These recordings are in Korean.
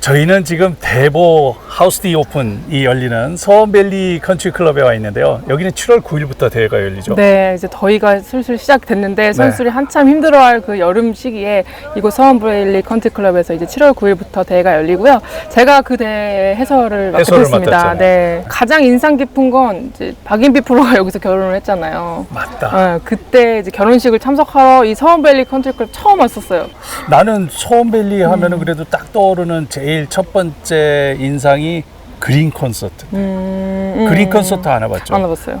저희는 지금 대보 하우스디 오픈이 열리는 서원밸리 컨트리 클럽에 와 있는데요. 여기는 7월 9일부터 대회가 열리죠. 네, 이제 더위가 슬슬 시작됐는데 네. 선수들이 한참 힘들어할 그 여름 시기에 이곳 서원브레일리 컨트리 클럽에서 이제 7월 9일부터 대회가 열리고요. 제가 그 대회 해설을 맡게 해설을 됐습니다. 맡았잖아요. 네, 가장 인상 깊은 건 이제 박인비 프로가 여기서 결혼을 했잖아요. 맞다. 네, 그때 이제 결혼식을 참석하러 이 서원브레일리 컨트리 클럽 처음 왔었어요. 나는 서원밸리 하면은 음. 그래도 딱 떠오르는 제일 첫 번째 인상이 그린 콘서트. 음, 음, 그린 콘서트 안 해봤죠? 안 해봤어요.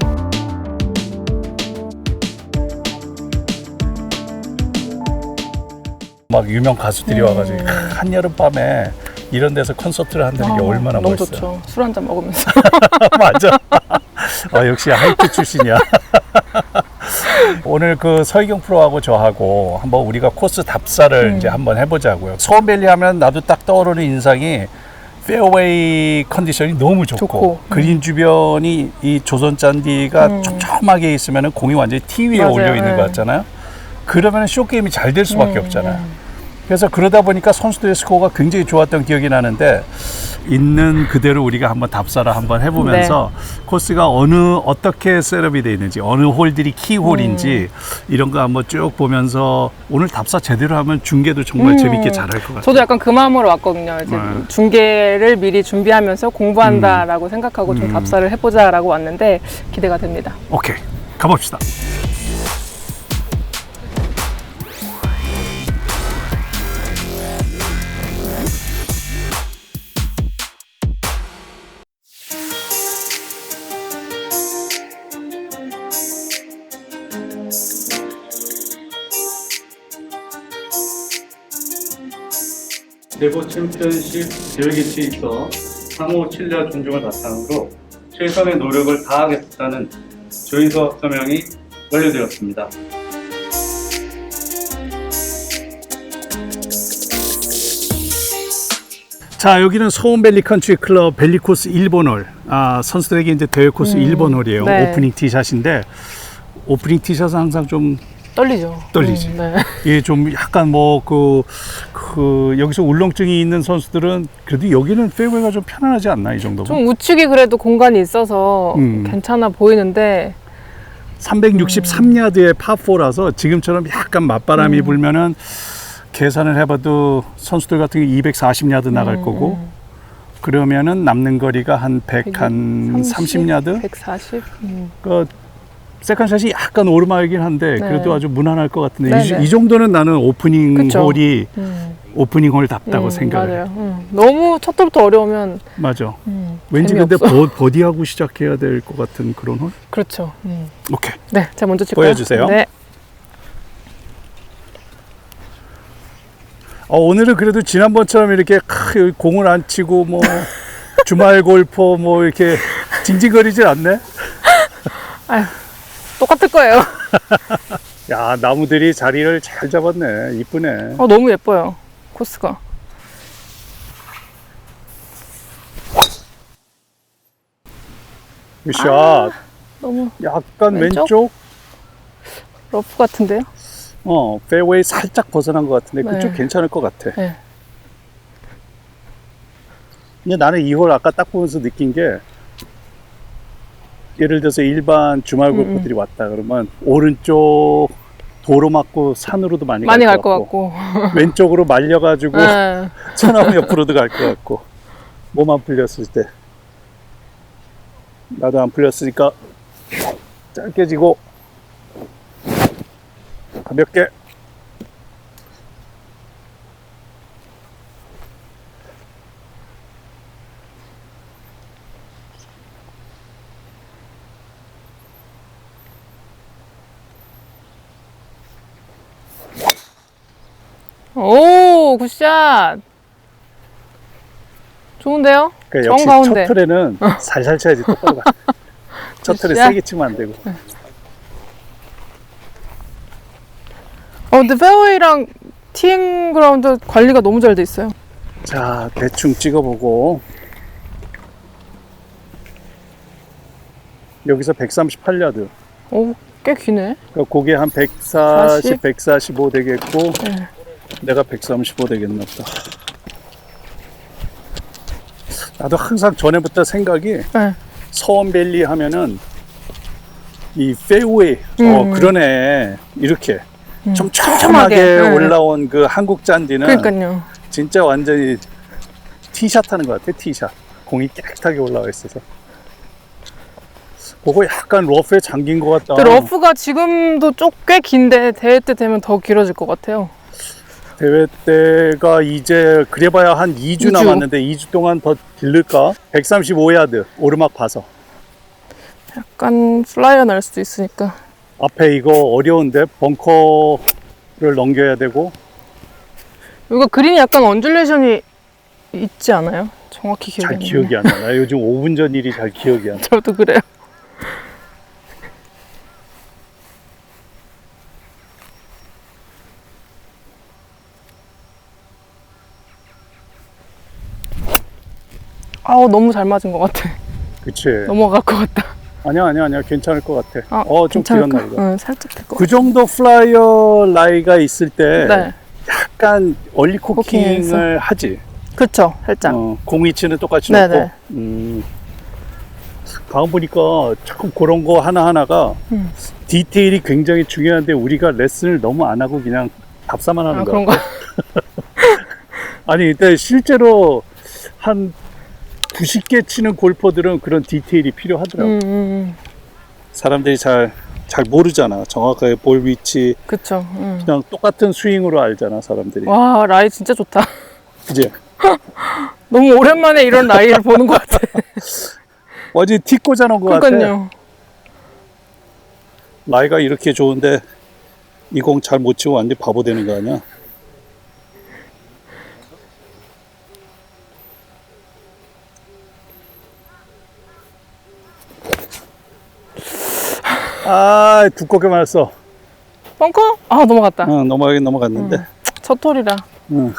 막 유명 가수들이 와가지고 한 여름 밤에 이런 데서 콘서트를 한다는 게 음. 아, 얼마나 너무 멋있어요. 좋죠. 술 한 잔 먹으면서. 맞아. 아, 역시 하이트 출신이야. 오늘 그 서희경 프로하고 저하고 한번 우리가 코스 답사를 음. 이제 한번 해보자고요. 소원밸리 하면 나도 딱 떠오르는 인상이 페어웨이 컨디션이 너무 좋고, 좋고. 그린 주변이 이 조선 잔디가 음. 촘촘하게 있으면 공이 완전히 티 위에 맞아요. 올려 있는 네. 것 같잖아요. 그러면 쇼 게임이 잘 될 수밖에 음, 없잖아요. 음. 그래서 그러다 보니까 선수들의 스코어가 굉장히 좋았던 기억이 나는데 있는 그대로 우리가 한번 답사를 한번 해보면서 네. 코스가 어느 어떻게 셋업이 돼 있는지 어느 홀들이 키홀인지 음. 이런 거 한번 쭉 보면서 오늘 답사 제대로 하면 중계도 정말 음. 재밌게 잘할 것 같아요. 저도 약간 그 마음으로 왔거든요. 이제 네. 중계를 미리 준비하면서 공부한다라고 생각하고 좀 음. 답사를 해보자라고 왔는데 기대가 됩니다. 오케이 가봅시다. 대보 챔피언십 대회 개최에 있어 상호 신뢰와 존중을 바탕으로 최선의 노력을 다하겠다는 조인서 서명이 완료되었습니다. 자 여기는 소원밸리 컨트리 클럽 밸리 코스 1번 홀 아, 선수들에게 이제 대회 코스 음, 1번 홀이에요 네. 오프닝 티샷인데 오프닝 티샷은 항상 좀 떨리죠. 떨리지. 음, 네. 예, 좀 약간 뭐 그 그 여기서 울렁증이 있는 선수들은 그래도 여기는 페어웨이가 좀 편안하지 않나 이 정도면? 좀 우측이 그래도 공간이 있어서 음. 괜찮아 보이는데 363야드의 파4라서 지금처럼 약간 맞바람이 음. 불면은 계산을 해봐도 선수들 같은 경우 240야드 나갈 음, 거고 음. 그러면은 남는 거리가 한 100, 한 30야드? 140. 음. 그 세컨샷이 약간 오르막이긴 한데 네. 그래도 아주 무난할 것 같은데 이, 네네. 이 정도는 나는 오프닝 그쵸. 홀이 음. 오프닝 홀 답다고 음, 생각을 해. 맞아요. 음. 너무 첫 돌부터 어려우면 맞아. 음, 왠지 재미없어. 근데 버, 버디하고 시작해야 될 것 같은 그런 홀? 그렇죠. 음. 오케이. 네, 제가 먼저 칠까요? 보여주세요. 네. 어, 오늘은 그래도 지난번처럼 이렇게 크, 여기 공을 안 치고 뭐 주말 골퍼 뭐 이렇게 징징거리질 않네. 아유, 똑같을 거예요. 야 나무들이 자리를 잘 잡았네. 이쁘네. 어, 너무 예뻐요. 코스가. 샷. 너무 약간 왼쪽? 왼쪽? 러프 같은데요? 어 페어웨이 살짝 벗어난 것 같은데 네. 그쪽 괜찮을 것 같아. 네. 근데 나는 이 홀 아까 딱 보면서 느낀 게 예를 들어서 일반 주말 음, 골퍼들이 왔다 그러면 오른쪽 도로 맞고 산으로도 많이, 많이 갈것것 같고. 왼쪽으로 말려가지고 네. 천하무 옆으로도 갈 것 같고. 몸 안 풀렸을 때. 나도 안 풀렸으니까 짧게 지고. 가볍게 오, 굿샷. 좋은데요? 그러니까 역시 정가운데. 첫 틀에는 살살 쳐야지 똑바로 가. 첫 틀에 굿샷. 세게 치면 안 되고 어, 근데 페어웨이랑 티잉 그라운드 관리가 너무 잘 돼 있어요. 자 대충 찍어보고 여기서 138야드 오, 꽤 기네. 그러니까 그게 한 140, 145 되겠고 네. 내가 135 되겠나 보다 나도 항상 전에부터 생각이 네. 서원밸리 하면은 이 페이웨이 어 음. 그러네 이렇게 음, 좀 촘촘하게. 촘촘하게 네. 올라온 그 한국 잔디는 그러니까요. 진짜 완전히 티샷 하는 것 같아 티샷 공이 깨끗하게 올라와 있어서 그거 약간 러프에 잠긴 것 같다 근데 러프가 지금도 쪽 꽤 긴데 대회 때 되면 더 길어질 것 같아요. 대회 때가 이제 그래봐야 한 2주, 이 주. 남았는데 2주 동안 더 길를까 135야드 오르막 봐서 약간 플라이어 날 수도 있으니까. 앞에 이거 어려운데 벙커를 넘겨야 되고 이거 그린이 약간 언듈레이션이 있지 않아요? 정확히 기억이 잘 안 나네. 기억이 안 나. 나 요즘 5분 전 일이 잘 기억이 안 나. 저도 그래요. 아우 너무 잘 맞은 것 같아. 그치? 넘어갈 것 같다. 아니야, 아니야, 아니야. 괜찮을 것 같아. 아, 어, 좀 괜찮을까? 길었나, 이거. 응, 살짝 될것 그 정도 플라이어 라이가 있을 때. 네, 약간 얼리 코킹을 코킹해서. 하지. 그렇죠. 살짝. 어, 공 위치는 똑같이 네네. 놓고. 음. 다음 보니까 조금 그런 거 하나하나가 음. 디테일이 굉장히 중요한데 우리가 레슨을 너무 안 하고 그냥 답사만 하는 아 거야. 그런 거. 아니, 근데 실제로 한 90개 치는 골퍼들은 그런 디테일이 필요하더라고. 음, 음, 사람들이 잘, 잘 모르잖아. 정확하게 볼 위치. 그쵸. 음. 그냥 똑같은 스윙으로 알잖아, 사람들이. 와 라이 진짜 좋다. 그지? 너무 오랜만에 이런 라이를 보는 것 같아. 어제 티 꽂아 놓은 것 같아. 그러니까요. 라이가 이렇게 좋은데 이 공 잘 못 치고 완전 바보 되는 거 아니야? 아 두껍게 맞았어. 벙커? 아 넘어갔다. 응, 넘어가긴 넘어갔는데. 음. 첫 톨이라. 응.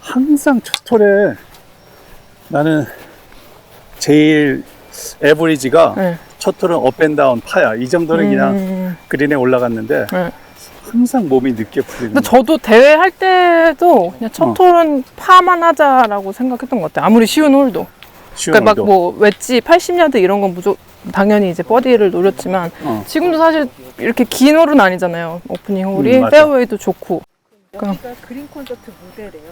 항상 첫 톨에 나는 제일 에버리지가 네. 첫 톨은 업앤다운 파야. 이 정도는 그냥 음, 그린에 올라갔는데 네. 항상 몸이 늦게 풀리는 근데 저도 대회 할 때도 그냥 첫 어. 톨은 파만 하자라고 생각했던 것 같아요. 아무리 쉬운 홀도. 쉬운 그러니까. 막 뭐 웨지 80야드 이런 건 무조 당연히 이제 버디를 노렸지만 어. 지금도 사실 이렇게 긴 홀은 아니잖아요. 오프닝 홀이 음, 맞아. 페어웨이도 좋고. 여기가 그린 콘서트 무대래요.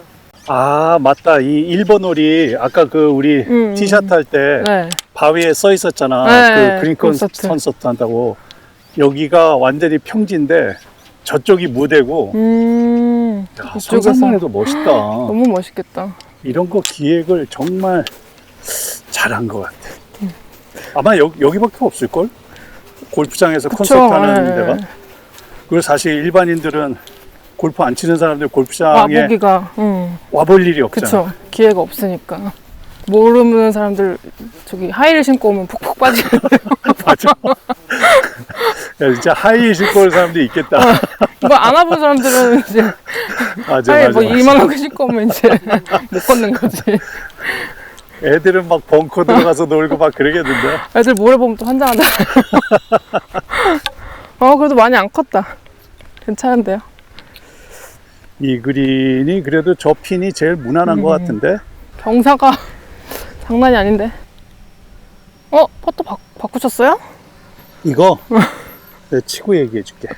아 맞다 이 1번 홀이 아까 그 우리 음. 티샷 할때 네. 바위에 써 있었잖아 네, 그 그린콘 콘서트. 콘서트 한다고 여기가 완전히 평지인데 저쪽이 무대고 음. 야, 이쪽에서 상상만 해도 멋있다 너무 멋있겠다. 이런 거 기획을 정말 잘한 것 같아 아마 여, 여기밖에 없을걸 골프장에서 그쵸, 콘서트 하는 네. 데가 그리고 사실 일반인들은 골프 안 치는 사람들 와 골프장에 보기가. 음. 와볼 일이 없잖아 그쵸. 기회가 없으니까. 모르는 사람들 저기 하이를 신고 오면 푹푹 빠지고 맞아. 야, 진짜 하이 신고 올 사람도 있겠다. 이거 안 와본 사람들은 이제 맞아, 하이 맞아. 뭐 맞아. 이만하게 신고 오면 이제 못 걷는 거지. 애들은 막 벙커 들어가서 놀고 막 그러겠는데. 애들 모래 보면 또 환장하잖아요. 어 그래도 많이 안 컸다. 괜찮은데요? 이 그린이 그래도 저 핀이 제일 무난한 음. 것 같은데. 경사가 장난이 아닌데. 어 퍼터 바, 바꾸셨어요? 이거 내가 치고 얘기해 줄게.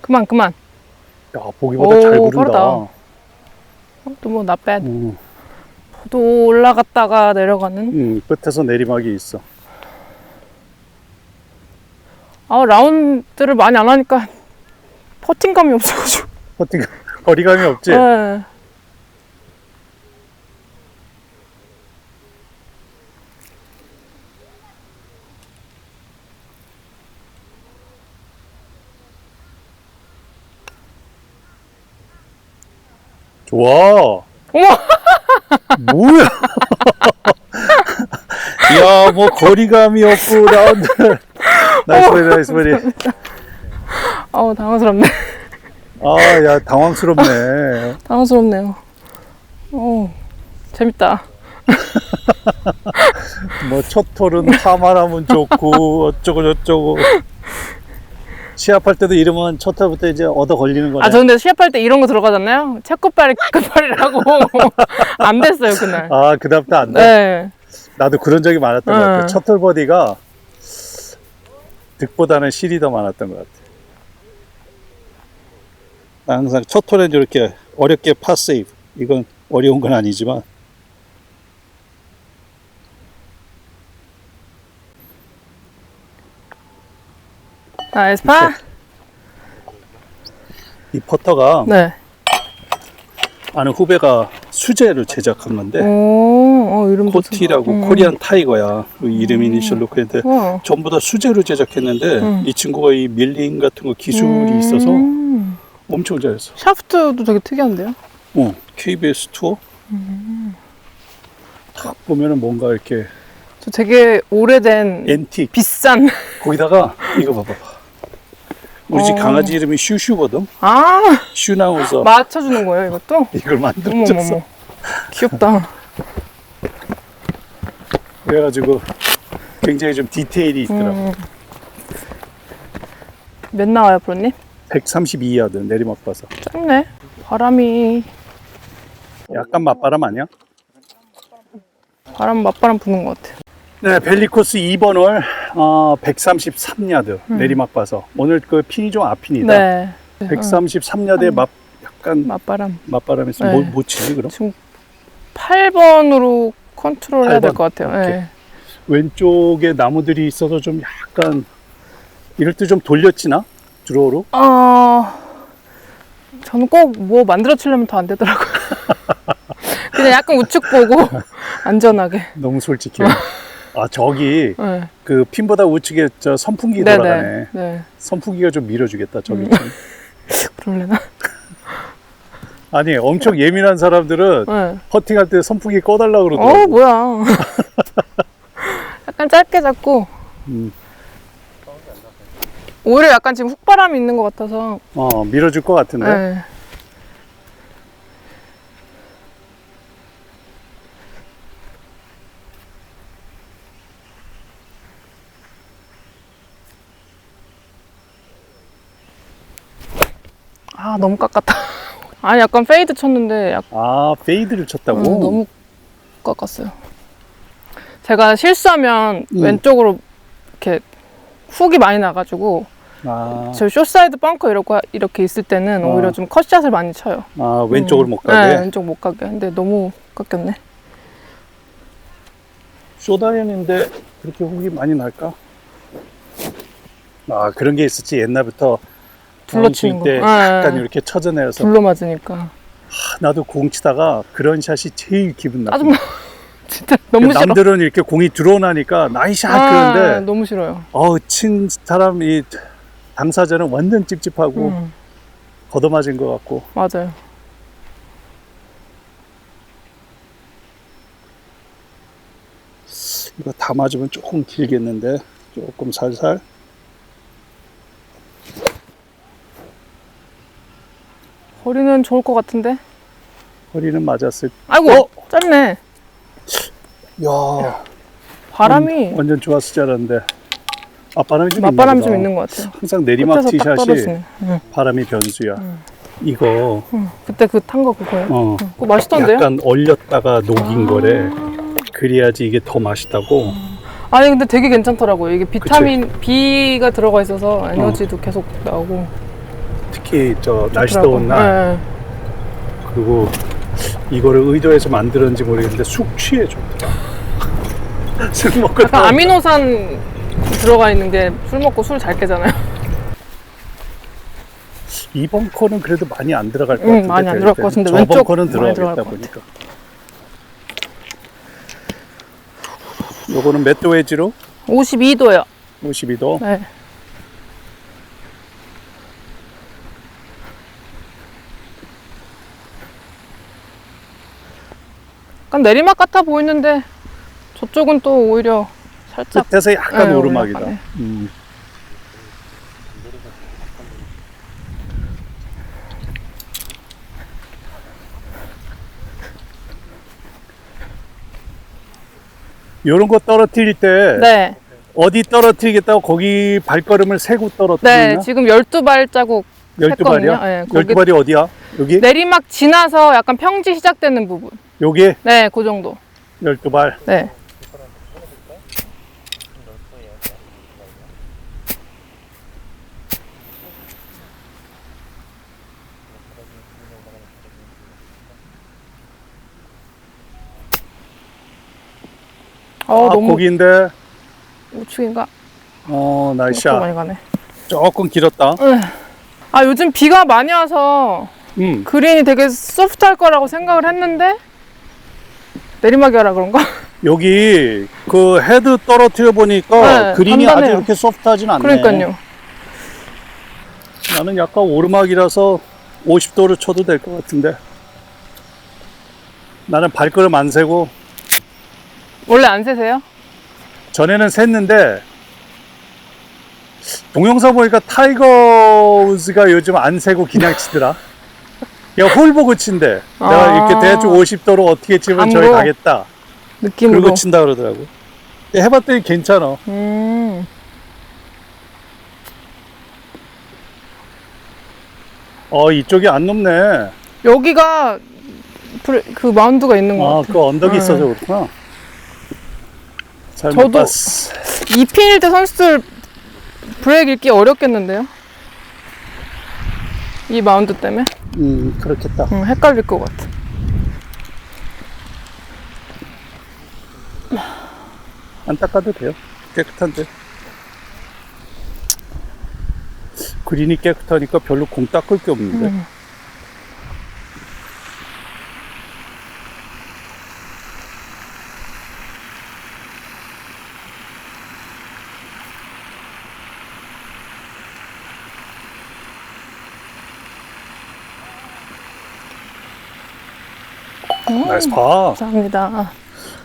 그만 그만. 야, 보기보다 오, 잘 구른다. 빠르다. 또뭐 나빼. 음, 또 올라갔다가 내려가는. 음, 끝에서 내리막이 있어. 아 라운드를 많이 안 하니까 퍼팅감이 없어가지고. 퍼팅 거리감이 없지? 네. 좋아. 뭐야? 야, 뭐 거리감이 없고 라운드. 나이스 버리, 나이스 버리. 아우 당황스럽네. 아, 야, 당황스럽네. 당황스럽네요. 어 재밌다. 뭐 첫 톨은 파마라면 좋고 어쩌고 저쩌고 시합할 때도 이러면 첫 타부터 이제 얻어 걸리는 거네. 아, 저 근데 시합할 때 이런 거 들어가잖아요. 채끝발이 끝발이라고 안 됐어요 그날. 아, 그다음부터 안 돼? 네. 나도 그런 적이 많았던 것 같아. 응. 첫홀 버디가 득보다는 실이 더 많았던 것 같아. 나 항상 첫 홀엔 이렇게 어렵게 파세이브. 이건 어려운 건 아니지만. 나이스 파. 이 퍼터가 네. 아는 후배가 수제를 제작한 건데 오, 어, 코티라고 음. 코리안 타이거야. 그 이름 이니셜로 그랬는데 와. 전부 다 수제로 제작했는데 음. 이 친구가 이 밀링 같은 거 기술이 음. 있어서 엄청 잘했어. 샤프트도 되게 특이한데요? 어, KBS 투어. 음. 딱 보면은 뭔가 이렇게 저 되게 오래된 앤틱. 비싼 거기다가 이거 봐봐. 우리 집 어. 강아지 이름이 슈슈거든. 아 슈 나와서 맞춰주는 거예요 이것도? 이걸. 어머머머 귀엽다. 그래가지고 굉장히 좀 디테일이 있더라고. 음. 몇 나와요 프로님? 132야드 내리막 봐서. 짧네. 바람이 약간 맞바람 아니야? 바람 맞바람 부는 것 같아. 네, 벨리코스 2번 홀 어, 133야드 내리막 봐서 오늘 그 핀이 좀 앞핀이다. 네. 133야드에 맞 약간 맞바람. 맞바람 있으면 네. 뭐, 뭐 치지 그럼? 지금 8번으로 컨트롤 해야 될 8번? 것 같아요. 네. 왼쪽에 나무들이 있어서 좀 약간 이럴 때 좀 돌렸지나? 드로우로? 어, 저는 꼭 뭐 만들어 치려면 더 안 되더라고요. 그냥 약간 우측 보고 안전하게. 너무 솔직해. 아 저기 네. 그 핀보다 우측에 저 선풍기 네네. 돌아가네. 네. 선풍기가 좀 밀어주겠다 저기. 음. 좀. 그럴래나? 아니 엄청 예민한 사람들은 네. 퍼팅할 때 선풍기 꺼달라 어, 그러더라고. 뭐야. 약간 짧게 잡고. 음. 오히려 약간 지금 훅바람이 있는 것 같아서. 어 밀어줄 것 같은데. 네. 아 너무 깎았다. 아니 약간 페이드 쳤는데 약, 아 페이드를 쳤다고. 음, 너무 깎았어요. 제가 실수하면 음. 왼쪽으로 이렇게 훅이 많이 나가지고 아, 저 쇼사이드 벙커 이렇게 이렇게 있을 때는 어. 오히려 좀 컷샷을 많이 쳐요. 아 왼쪽으로 음. 못 가게. 네, 왼쪽 못 가게. 근데 너무 깎였네. 쇼다이언인데 그렇게 혹이 많이 날까? 아 그런 게 있었지 옛날부터 둘러치는 다운스윙 때 거. 약간 네. 이렇게 쳐져내서 불로 맞으니까. 아, 나도 공 치다가 그런 샷이 제일 기분 나빠. 짜증나. 진짜 너무 싫어. 남들은 이렇게 공이 들어오나니까 나이샷 아, 그런데 너무 싫어요. 어우 친 사람이 당사자는 완전 찝찝하고 음, 걷어맞은 것 같고 맞아요. 이거 다 맞으면 조금 길겠는데 조금 살살 거리는 좋을 것 같은데. 허리는 맞았을 아이고 어? 짧네. 야 바람이 완전 좋았을 줄 알았는데 아 바람이 좀 맞바람이 있나 좀 보다. 있는 것 같아요. 항상 내리막 끝에서 딱 티샷이 떨어지네. 응, 바람이 변수야 음. 이거 응. 그때 그 탄 거 그거요. 어 그거 맛있던데요? 약간 얼렸다가 녹인 거래 그래야지 이게 더 맛있다고 아니 근데 되게 괜찮더라고요. 이게 비타민 B가 들어가 있어서 에너지도 계속 나오고. 특히 저 날씨. 더운 날 네. 그리고 이거를 의도해서 만들었는지 모르겠는데 숙취에 좋더라 술 먹고 약간 아미노산 들어가 있는 게 술 먹고 술 잘 깨잖아요. 이번 거는 그래도 많이 안 들어갈 것 응, 같은데 많이 안될 들어갈. 것 같은데 저번 왼쪽 거는 많이 들어가겠다 들어갈 것 보니까 요거는 몇도 웨지로? 52도요. 52도 네. 약간 내리막 같아 보이는데 저쪽은 또 오히려 살짝 끝에서 약간 네, 오르막이다 올라가네. 음. 요런 거 떨어뜨릴 때 네. 어디 떨어뜨리겠다고 거기 발걸음을 세고 네, 떨어뜨리나? 지금 12발자국 열두 했거든요. 발이야? 네, 거기- 열두 발이 어디야? 여기? 내리막 지나서 약간 평지 시작되는 부분. 여기 네, 그 정도. 열두 발. 네. 어, 아, 너무 거기인데. 우측인가? 어, 너무 나이샤. 많이 가네. 조금 길었다. 아, 요즘 비가 많이 와서 음. 그린이 되게 소프트할 거라고 생각을 했는데 내리막이라 그런가? 여기 그 헤드 떨어뜨려 보니까 네, 그린이 아주 단단해요. 이렇게 소프트하진 않네. 그러니까요. 나는 약간 오르막이라서 50도로 쳐도 될 것 같은데. 나는 발걸음 안 세고 원래 안 세세요? 전에는 샜는데 동영상 보니까 타이거 우즈가 요즘 안 세고 그냥 치더라. 야, 홀 보고 친대. 내가 아. 이렇게 대충 50도로 어떻게 치면 저기 감으로? 가겠다. 느낌으로. 그러고 친다 그러더라고. 해봤더니 괜찮아. 음. 어, 이쪽이 안 높네. 여기가 그 마운드가 있는 것 아, 같아요. 그 언덕이 네. 있어서 그렇구나. 잘못 저도- 봤어. 2핀일 때 선수들 브레이크 읽기 어렵겠는데요? 이 마운드 때문에? 음, 그렇겠다. 응, 헷갈릴 것 같아. 안 닦아도 돼요. 깨끗한데. 그린이 깨끗하니까 별로 공 닦을 게 없는데. 음. 나이스 파. 감사합니다.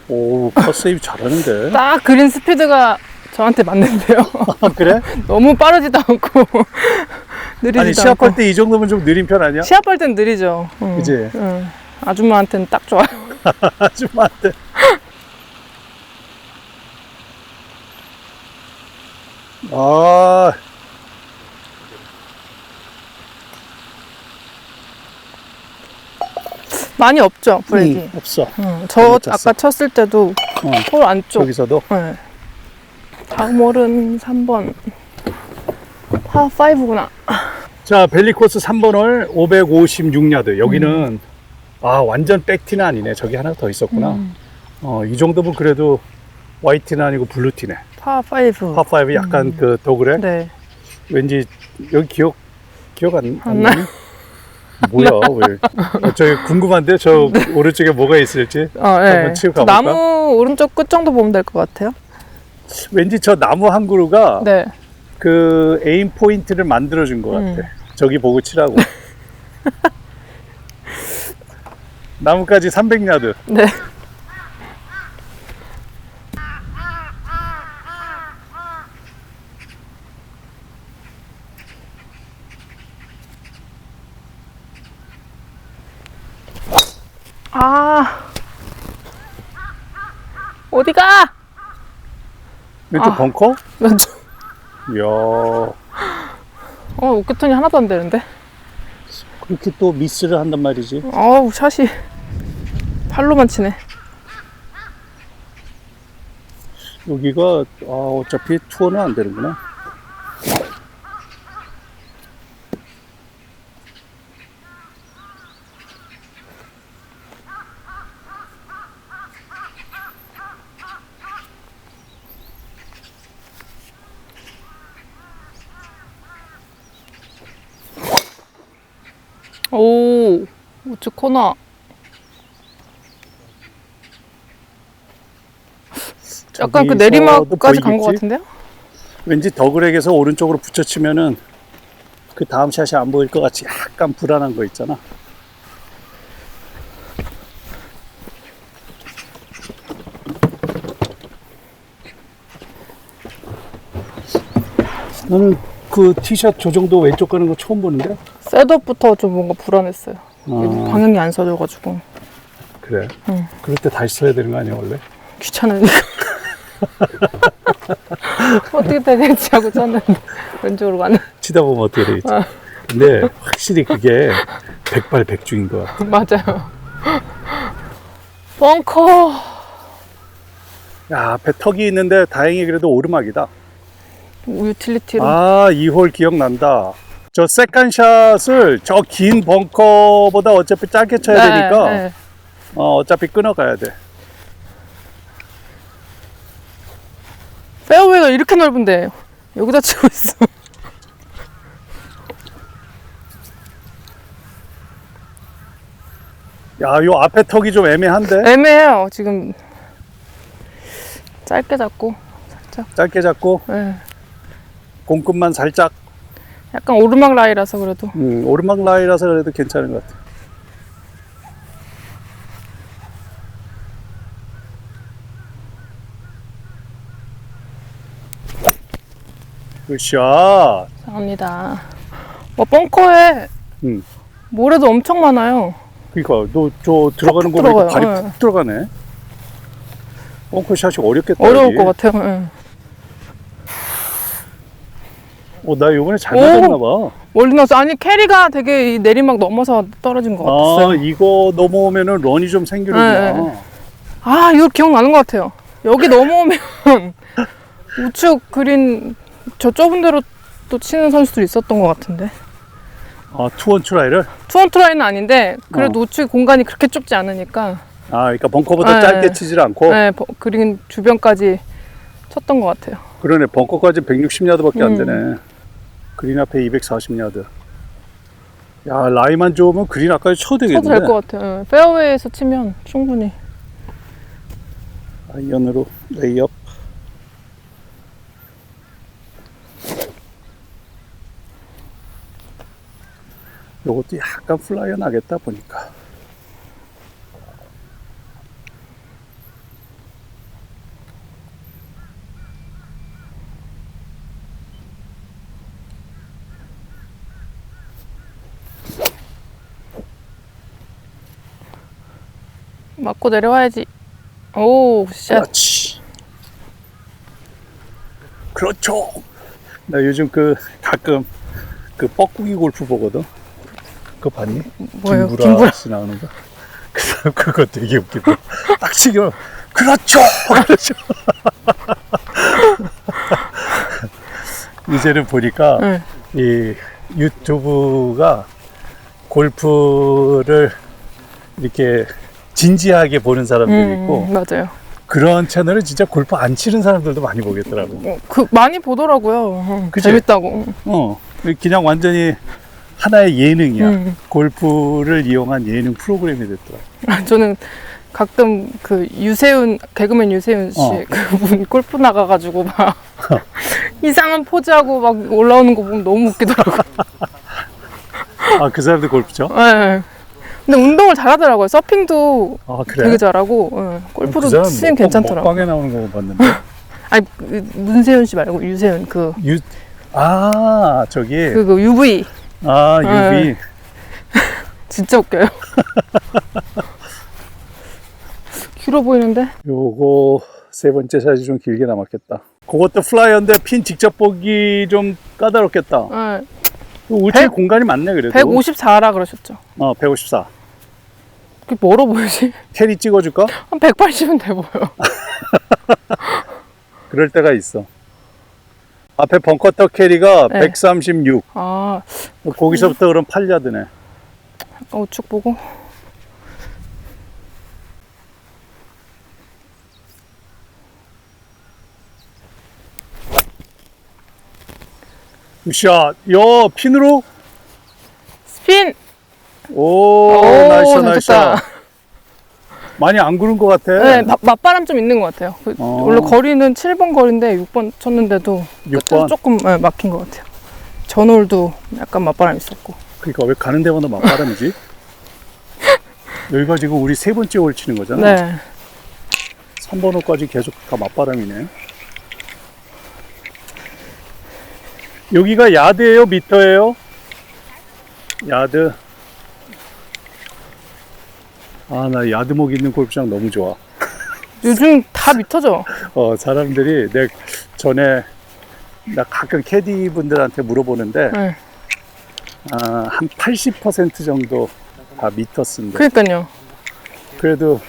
오, 컷 세이브 잘하는데. 딱 그린 스피드가 저한테 맞는데요. 아, 그래? 너무 빠르지도 않고 느리지도 아니. 시합할 때이 정도면 좀 느린 편 아니야? 시합할 땐 느리죠. 응. 그지? 응. 아줌마한테는 딱 좋아요. 아줌마한테. 아, 많이 없죠, 브레이크. 음, 없어. 응. 저. 아까 쳤을 때도 어, 홀 안쪽. 저기서도. 네. 다음 홀은 3번. 파 5구나. 자, 벨리 코스 3번 홀 556야드. 여기는 아, 완전 백티는 아니네. 저기 하나 더 있었구나. 음. 어, 이 정도면 그래도 화이트는 아니고 블루티네. 파 5. 파 5 약간 그 도그래? 네. 왠지 여기 기억 기억 안, 안 안 나니? 뭐야 왜? 어, 저기 궁금한데 저 오른쪽에 뭐가 있을지. 어, 네. 한번 치고 저 가볼까? 나무 오른쪽 끝 정도 보면 될 것 같아요. 왠지 저 나무 한 그루가 네. 그 에임 포인트를 만들어 준것 음. 같아. 저기 보고 치라고. 나무까지 300야드. 네. 아. 어디가? 왼쪽 아. 벙커? 왼쪽. 이야, 어, 오케톤이 하나도 안 되는데. 그렇게 또 미스를 한단 말이지. 어우, 샷이 팔로만 치네. 여기가 아, 어차피 투어는 안 되는구나. 코너. 약간 그 내리막까지 간 것? 같은데요? 왠지 더그렉에서 오른쪽으로 붙여치면은 그 다음 샷이 안 보일 것 같이 약간 불안한 거 있잖아. 나는 그 티샷 저 정도 왼쪽 가는 거 처음 보는데? 셋업부터 좀 뭔가 불안했어요. 아, 방향이 안 서져가지고 그래. 응. 그럴 때 다시 써야 되는 거 아니야, 원래? 귀찮으니까. 어떻게 되겠지 하고 쳤는데 왼쪽으로 가는. 치다 보면 어떻게 되겠지. 아. 근데 확실히 그게 백발백중인 것 같아. 맞아요. 벙커. 야, 앞에 턱이 있는데 다행히 그래도 오르막이다. 유틸리티로. 아, 이 홀 기억난다. 저 세컨샷을 저 긴 벙커보다 어차피 짧게 쳐야 네, 되니까 네. 어, 어차피 끊어가야 돼. 페어웨이가 이렇게 넓은데 여기다 치고 있어. 야, 요 앞에 턱이 좀 애매한데? 애매해요. 지금 짧게 잡고 살짝. 짧게 잡고 네. 공끝만 살짝 약간 오르막 라이라서 그래도 음, 오르막 라이라서 그래도 괜찮은 것 같아. 굿샷. 잘합니다. 뭐 벙커에 음. 모래도 엄청 많아요. 그러니까 너 저 들어가는 거푹 보니까 들어가요. 발이 네. 푹 들어가네. 벙커샷이 어렵겠다. 어려울 여기. 것 같아요. 예. 어, 나 이번에 잘 오! 맞았나 봐. 멀리 나서 아니 캐리가 되게 이 내리막 넘어서 떨어진 것 같았어요. 아, 이거 넘어오면은 런이 좀 생기는구나. 네, 아 이거 기억나는 것 같아요. 여기 넘어오면 우측 그린 저 좁은 데로 또 치는 선수들 있었던 것 같은데 아, 투원 트라이를? 투원트라이는 아닌데 그래도 어. 우측 공간이 그렇게 좁지 않으니까 아, 그러니까 벙커보다 네. 짧게 치질 않고. 네, 버- 그린 주변까지 쳤던 것 같아요. 그러네, 벙커까지 160야드밖에 안 음. 되네. 그린 앞에 240야드. 야, 라이만 좋으면 그린 앞까지 쳐도 쳐도 되겠는데. 될것 같아요. 예, 페어웨이에서 치면 충분히 아이언으로 레이업. 요것도 약간 플라이어 나겠다 보니까. 맞고 내려와야지. 오 샷. 그렇지. 그렇죠. 나 요즘 그 가끔 그 뻐꾸기 골프 보거든. 그거 봤니? 뭐예요? 김구라, 김구라. 씨 나오는 거. 그 사람 그거 되게 웃기고 딱 치기로 그렇죠. 그렇죠. 이제는 보니까 네. 이 유튜브가 골프를 이렇게 진지하게 보는 사람들이 음, 있고 맞아요. 그런 채널은 진짜 골프 안 치는 사람들도 많이 보겠더라고. 어, 그 많이 보더라고요. 음, 그치? 재밌다고. 어, 그냥 완전히 하나의 예능이야. 음. 골프를 이용한 예능 프로그램이 됐더라. 아, 저는 가끔 그 유세윤 개그맨 유세윤 씨 어. 그분 골프 나가가지고 막 이상한 포즈하고 막 올라오는 거 보면 너무 웃기더라고. 아, 그 사람들 골프 쳐? 네. 근데 운동을 잘하더라고요. 서핑도 아, 그래? 되게 잘하고 예, 골프도 그 치면 먹방- 괜찮더라고. 먹방에 나오는 거 봤는데. 아니 그 문세윤 씨 말고 유세윤 그 유, 아, 저기. 그, 그 UV 아, 네. 유비. 진짜 웃겨요. 길어 보이는데? 요거 세 번째 샷이 좀 길게 남았겠다. 그것도 플라이어인데 핀 직접 보기 좀 까다롭겠다. 네. 우측에 백- 공간이 많네, 그래도. 154라 그러셨죠. 어, 154. 그게 멀어 보이지? 캐리 찍어줄까? 한 180은 돼 보여. 그럴 때가 있어. 앞에 벙커터 캐리가 네. 136. 아, 거기서부터 그럼 8야드네. 약간 우측 보고. 샷. 요, 핀으로. 스핀! 오, 오, 나이스, 잘 나이스. 쳤다. 많이 안 구른 것 같아. 네, 마- 맞바람 좀 있는 것 같아요. 그 어. 원래 거리는 7번 거리인데 6번 쳤는데도 6번. 조금 네, 막힌 것 같아요. 전홀도 약간 맞바람 있었고. 그러니까 왜 가는 데마다 막바람이지? 여기가 지금 우리 세 번째 홀 치는 거잖아. 네. 3번 홀까지 계속 다 맞바람이네. 여기가 야드예요, 미터예요? 야드. 아, 나 야드목 있는 골프장 너무 좋아. 요즘 다 미터죠? 어, 사람들이 내 전에 나 가끔 캐디 분들한테 물어보는데 네. 아, 한 80% 정도 다 미터 쓴대. 그러니까요. 그래도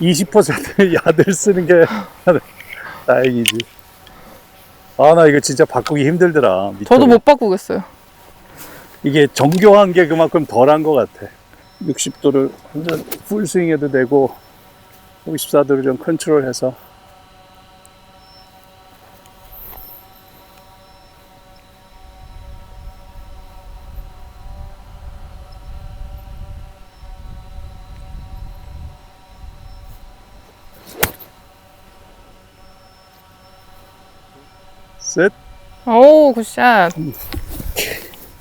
20% 야들 쓰는 게 다행이지. 아, 나 이거 진짜 바꾸기 힘들더라. 미터를. 저도 못 바꾸겠어요. 이게 정교한 게 그만큼 덜한 것 같아. 60도를 완전 풀 스윙 해도 되고, 54도를 좀 컨트롤해서. 셋. 오, 굿샷.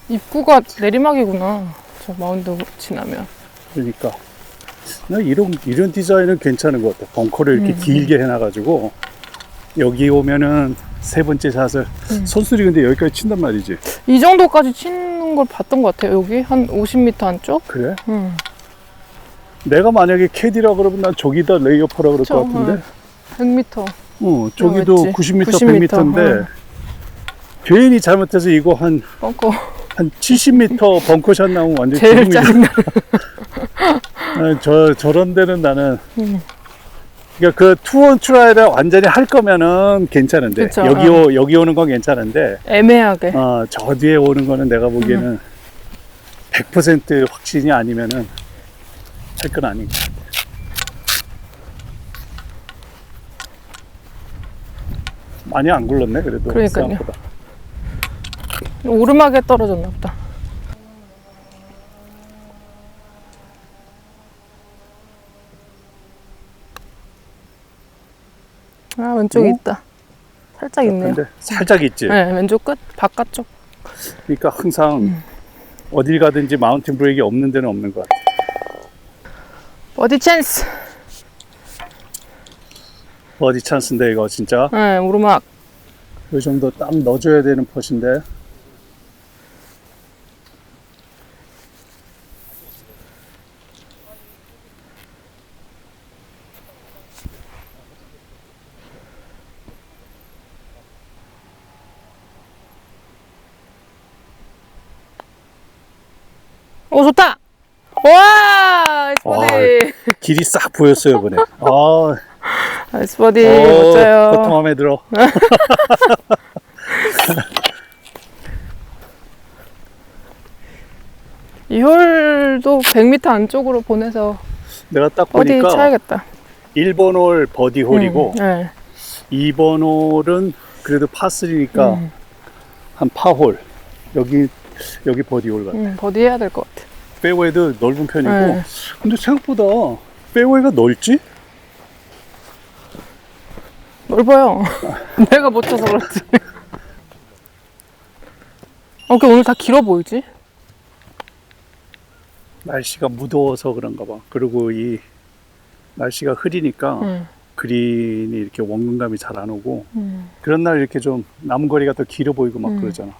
입구가 내리막이구나. 저 마운드 지나면. 그러니까 나 이런 이런 디자인은 괜찮은 것 같아. 벙커를 이렇게 음. 길게 해놔가지고 여기 오면은 세 번째 샷을 음. 선수들이 근데 여기까지 친단 말이지. 이 정도까지 치는 걸 봤던 것 같아요. 여기 한 50m 안쪽? 그래? 음. 내가 만약에 캐디라 그러면 난 저기다 레이어퍼라 그럴 저, 것 같은데. 100m. 어, 저기도 그랬지. 90m, 90m, 100m인데 응. 괜히 잘못해서 이거 한 벙커. 한 70m 벙커샷 나오면 완전 제일. 짜증나. 아, 저 저런 데는 나는 음. 그러니까 그 투원 트라이를 완전히 할 거면은 괜찮은데 그쵸, 여기 어. 오 여기 오는 건 괜찮은데 애매하게. 어, 저 뒤에 오는 거는 내가 보기에는 100% 확신이 아니면은 할 건 아닌 것 같아. 많이 안 굴렀네 그래도 그러니까요. 생각보다. 오르막에 떨어졌나 보다. 아, 왼쪽에 오? 있다. 살짝 있네요. 근데 살짝 있지. 네, 왼쪽 끝, 바깥쪽. 그러니까 항상 음. 어딜 가든지 마운틴 브레이크 없는 데는 없는 것 같아. 버디 찬스. 버디 찬스인데 이거 진짜 네, 오르막. 이 정도 딱 넣어줘야 되는 퍼인데 오, 좋다! 와! 버디! 길이 싹 보였어요 이번에. 아, 나이스 버디, 어, 멋져요. 보통 마음에 들어. 이 홀도 100m 안쪽으로 보내서 내가 딱 버디 보니까 쳐야겠다. 1번 홀 버디 홀이고 음, 네. 2번 홀은 그래도 파3니까 음, 한 파홀. 여기 여기 버디 홀 같아. 음, 버디 해야 될 것 같아. 페어웨이도 넓은 편이고 네. 근데 생각보다 페어웨이가 넓지? 넓어요. 내가 못 쳐서 그렇지. 어, 그 오늘 다 길어 보이지? 날씨가 무더워서 그런가 봐. 그리고 이 날씨가 흐리니까 응. 그린이 이렇게 원근감이 잘 안 오고 음. 그런 날 이렇게 좀 남은 거리가 더 길어 보이고 막 음. 그러잖아.